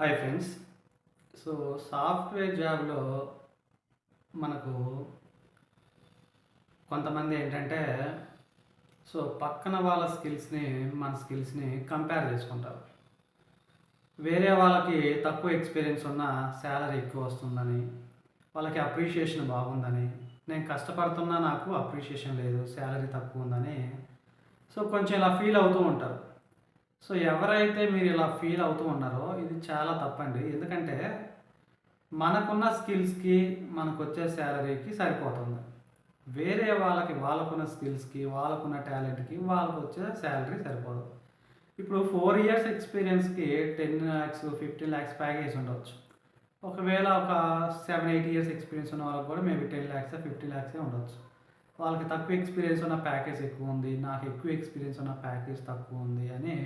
Hi friends. So software జాబ్లో మనకు కొంతమంది ఏంటంటే సో పక్కన వాళ్ళ స్కిల్స్ని మన స్కిల్స్ని కంపేర్ చేసుకుంటారు. వేరే వాళ్ళకి తక్కువ ఎక్స్పీరియన్స్ ఉన్న శాలరీ ఎక్కువ వస్తుందని వాళ్ళకి అప్రిషియేషన్ బాగుందని నేను కష్టపడుతున్నా నాకు అప్రిషియేషన్ లేదు శాలరీ తక్కువ ఉందని సో కొంచెం ఇలా ఫీల్ అవుతూ ఉంటారు. సో ఎవరైతే మీరు ఇలా ఫీల్ అవుతూ ఉన్నారో ఇది చాలా తప్పండి. ఎందుకంటే మనకున్న స్కిల్స్కి మనకు వచ్చే శాలరీకి సరిపోతుంది. వేరే వాళ్ళకి వాళ్ళకున్న స్కిల్స్కి వాళ్ళకున్న టాలెంట్కి వాళ్ళకు వచ్చే శాలరీ సరిపోదు. ఇప్పుడు four years ఎక్స్పీరియన్స్కి ten lakhs fifteen lakhs package ఉండవచ్చు ఒకవేళ ఒక సెవెన్ ఎయిట్ ఇయర్స్ ఎక్స్పీరియన్స్ ఉన్న వాళ్ళకి కూడా మేబీ టెన్ ల్యాక్స్ ఫిఫ్టీ ల్యాక్సే ఉండొచ్చు. వాళ్ళకి తక్కువ ఎక్స్పీరియన్స్ ఉన్న ప్యాకేజ్ ఎక్కువ ఉంది నాకు ఎక్కువ ఎక్స్పీరియన్స్ ఉన్న ప్యాకేజ్ తక్కువ ఉంది అని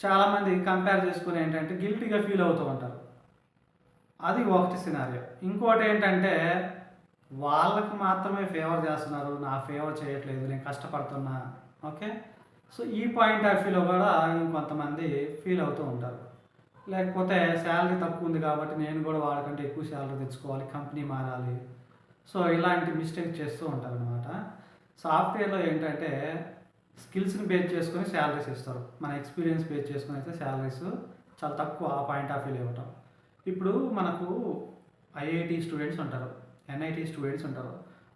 చాలామంది కంపేర్ చేసుకుని ఏంటంటే గిల్టీగా ఫీల్ అవుతూ ఉంటారు. అది ఒకటి సినారియో ఇంకోటి ఏంటంటే వాళ్ళకి మాత్రమే ఫేవర్ చేస్తున్నారు నా ఫేవర్ చేయట్లేదు నేను కష్టపడుతున్నా ఓకే? సో ఈ పాయింట్ ఆఫ్ వ్యూలో కూడా ఇంకొంతమంది ఫీల్ అవుతూ ఉంటారు. లేకపోతే శాలరీ తక్కువ ఉంది కాబట్టి నేను కూడా వాళ్ళకంటే ఎక్కువ శాలరీ తెచ్చుకోవాలి కంపెనీ మారాలి సో ఇలాంటి మిస్టేక్ చేస్తూ ఉంటారు అనమాట సాఫ్ట్వేర్లో ఏంటంటే స్కిల్స్ని బేస్ చేసుకొని శాలరీస్ ఇస్తారు. మన ఎక్స్పీరియన్స్ బేస్ చేసుకొని అయితే శాలరీస్ చాలా తక్కువ ఆ పాయింట్ ఆఫ్ వ్యూలో ఇవ్వటం. ఇప్పుడు మనకు ఐఐటి స్టూడెంట్స్ ఉంటారు ఎన్ఐటి స్టూడెంట్స్ ఉంటారు.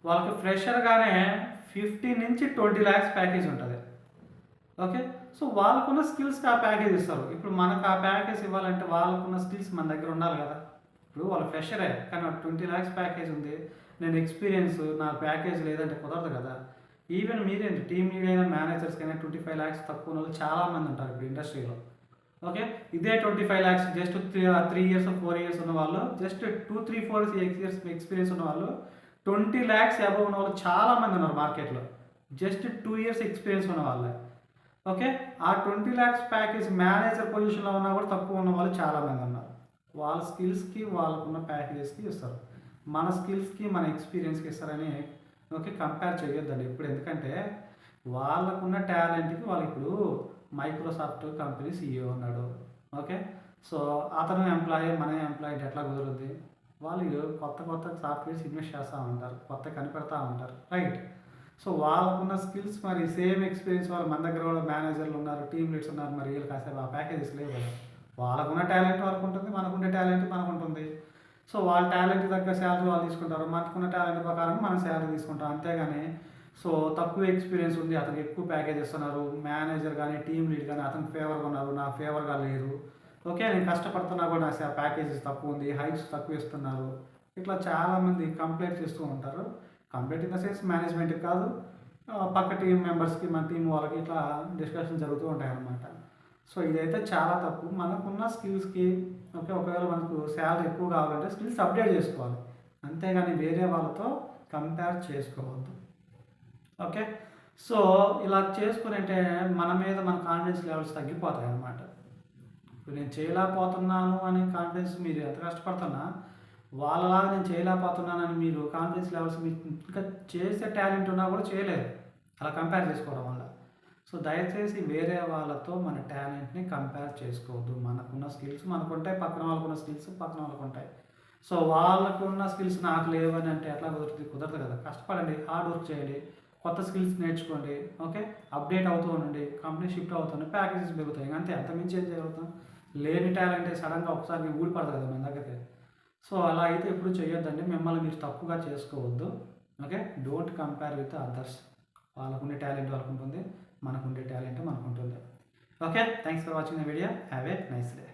వాళ్ళకి ఫ్రెషర్గానే ఫిఫ్టీన్ నుంచి ట్వంటీ ల్యాక్స్ ప్యాకేజ్ ఉంటుంది. ఓకే? సో వాళ్ళకున్న స్కిల్స్కి ఆ ప్యాకేజ్ ఇస్తారు. ఇప్పుడు మనకు ఆ ప్యాకేజ్ ఇవ్వాలంటే వాళ్ళకున్న స్కిల్స్ మన దగ్గర ఉండాలి కదా. ఇప్పుడు వాళ్ళు ఫ్రెషరే కానీ ట్వంటీ ల్యాక్స్ ప్యాకేజ్ ఉంది. నేను ఎక్స్పీరియన్స్ నా ప్యాకేజ్ లేదంటే కుదరదు కదా. ఈవెన్ మీరేంటి టీమ్ లీడ్ అయినా మేనేజర్స్ అయినా ట్వంటీ ఫైవ్ ల్యాక్స్ తక్కువ ఉన్న వాళ్ళు చాలామంది ఉంటారు ఇప్పుడు ఇండస్ట్రీలో ఓకే ఇదే twenty five lakhs just three three years four years ఉన్న వాళ్ళు just two three four years experience ఉన్న వాళ్ళు ట్వంటీ ల్యాక్స్ అబవ్ ఉన్న వాళ్ళు చాలామంది ఉన్నారు మార్కెట్లో జస్ట్ టూ ఇయర్స్ ఎక్స్పీరియన్స్ ఉన్న వాళ్ళే. ఓకే ఆ ట్వంటీ ల్యాక్స్ ప్యాకేజ్ మేనేజర్ పొజిషన్లో ఉన్నా కూడా తక్కువ ఉన్న వాళ్ళు చాలామంది ఉన్నారు. వాళ్ళ స్కిల్స్కి వాళ్ళకున్న ప్యాకేజెస్కి ఇస్తారు. మన స్కిల్స్కి మన ఎక్స్పీరియన్స్కి ఇస్తారని ఓకే కంపేర్ చేయొద్దండి ఇప్పుడు ఎందుకంటే వాళ్ళకున్న టాలెంట్కి వాళ్ళు ఇప్పుడు మైక్రోసాఫ్ట్ కంపెనీ సీఈఓ ఉన్నాడు. ఓకే? సో అతను ఎంప్లాయీ మన ఎంప్లాయీ ఎట్లా కుదురుద్ది? వాళ్ళు కొత్త కొత్త సాఫ్ట్వేర్స్ ఇన్వెస్ట్ చేస్తూ ఉంటారు కొత్త కనిపెడతా ఉంటారు. రైట్? సో వాళ్ళకున్న స్కిల్స్ మరి సేమ్ ఎక్స్పీరియన్స్ వాళ్ళు మన దగ్గర కూడా మేనేజర్లు ఉన్నారు టీమ్ లీడ్స్ ఉన్నారు మరి వీళ్ళు కాసేపు ఆ ప్యాకేజెస్ లేవు కదా. వాళ్ళకున్న టాలెంట్ వాళ్ళకు ఉంటుంది మనకున్న టాలెంట్ మనకు ఉంటుంది సో వాళ్ళ టాలెంట్ తగ్గ శాలరీ వాళ్ళు తీసుకుంటారు. మనకున్న టాలెంట్ ప్రకారం మనం శాలరీ తీసుకుంటాం. అంతేగాని సో తక్కువ ఎక్స్పీరియన్స్ ఉంది అతనికి ఎక్కువ ప్యాకేజ్ ఇస్తున్నారు మేనేజర్ కానీ టీమ్ లీడ్ కానీ అతనికి ఫేవర్గా ఉన్నారు. నా ఫేవర్గా లేరు. ఓకే నేను కష్టపడుతున్నా కూడా నా ప్యాకేజెస్ తక్కువ ఉంది హైక్స్ తక్కువ ఇస్తున్నారు. ఇట్లా చాలామంది కంప్లైంట్ చేస్తూ ఉంటారు. కంప్లైంట్ ఇన్ ద సెన్స్ మేనేజ్మెంట్కి కాదు పక్క టీం మెంబర్స్కి మన టీం వాళ్ళకి ఇట్లా డిస్కషన్ జరుగుతూ ఉంటాయి అన్నమాట సో ఇదైతే చాలా తప్పు. మనకున్న స్కిల్స్కి ఓకే ఒకవేళ మనకు శాలరీ ఎక్కువ కావాలంటే స్కిల్స్ అప్డేట్ చేసుకోవాలి. అంతేగాని వేరే వాళ్ళతో కంపేర్ చేసుకోవద్దు. ఓకే? సో ఇలా చేసుకుని అంటే మన మీద మన కాన్ఫిడెన్స్ లెవెల్స్ తగ్గిపోతాయి అన్నమాట. ఇప్పుడు నేను చేయలేకపోతున్నాను అనే కాన్ఫిడెన్స్ మీరు ఎంత కష్టపడుతున్నా వాళ్ళలాగా నేను చేయలేకపోతున్నానని మీరు కాన్ఫిడెన్స్ లెవెల్స్ మీకు ఇంకా చేసే టాలెంట్ ఉన్నా కూడా చేయలేరు. అలా కంపేర్ చేసుకోవడం వల్ల. సో దయచేసి వేరే వాళ్ళతో మన టాలెంట్ని కంపేర్ చేసుకోవద్దు. మనకున్న స్కిల్స్ మనకుంటాయి పక్కన వాళ్ళకున్న స్కిల్స్ పక్కన వాళ్ళకు ఉంటాయి సో వాళ్ళకున్న స్కిల్స్ నాకు లేవని అంటే ఎట్లా కుదురుతుంది కుదరదు కదా. కష్టపడండి హార్డ్ వర్క్ చేయండి కొత్త స్కిల్స్ నేర్చుకోండి ఓకే? అప్డేట్ అవుతూ ఉండండి కంపెనీ షిఫ్ట్ అవుతుంది ప్యాకేజెస్ పెరుగుతాయి. అంతే అంత మించి ఏం చేయగలుగుతాం లేని టాలెంట్ సడన్గా ఒకసారి ఊడిపడదు కదా మన దగ్గరికి. సో అలా అయితే ఎప్పుడు చేయొద్దండి. మిమ్మల్ని మీరు తప్పుగా చేసుకోవద్దు. Okay? Don't compare with others. వాళ్ళకుండే talent వాళ్ళకు ఉంటుంది మనకుండే టాలెంట్ మనకు ఉంటుంది okay thanks for watching the video have a nice day